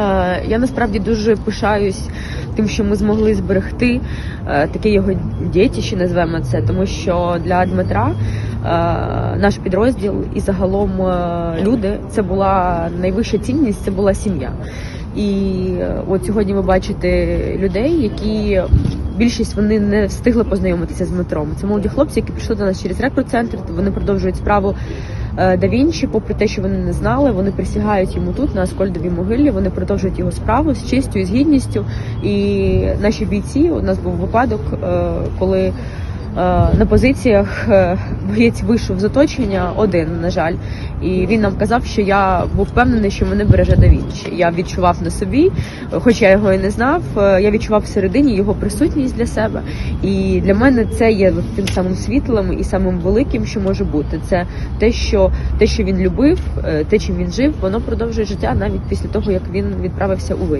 Е, Я насправді дуже пишаюсь тим, що ми змогли зберегти е, таке його дітище, назвемо це, тому що для Дмитра е, наш підрозділ і загалом люди це була найвища цінність, це була сім'я. І от сьогодні ви бачите людей, які більшість вони не встигли познайомитися з Дмитром. Це молоді хлопці, які прийшли до нас через рекрут-центр. Вони продовжують справу Да Вінчі, попри те, що вони не знали, вони присягають йому тут на Аскольдовій могилі. Вони продовжують його справу з честю і з гідністю. І наші бійці у нас був випадок, е, коли е, на позиціях е, боєць вийшов з оточення один, на жаль, і він нам казав, що я був впевнений, що мене береже Да Вінчі. Я відчував на собі, хоч я його і не знав. е, Я відчував всередині його присутність для себе. І для мене це є тим самим світлим і самим великим, що може бути. Це те, що те, що він любив, е, те, чим він жив, воно продовжує життя навіть після того, як він відправився у вир.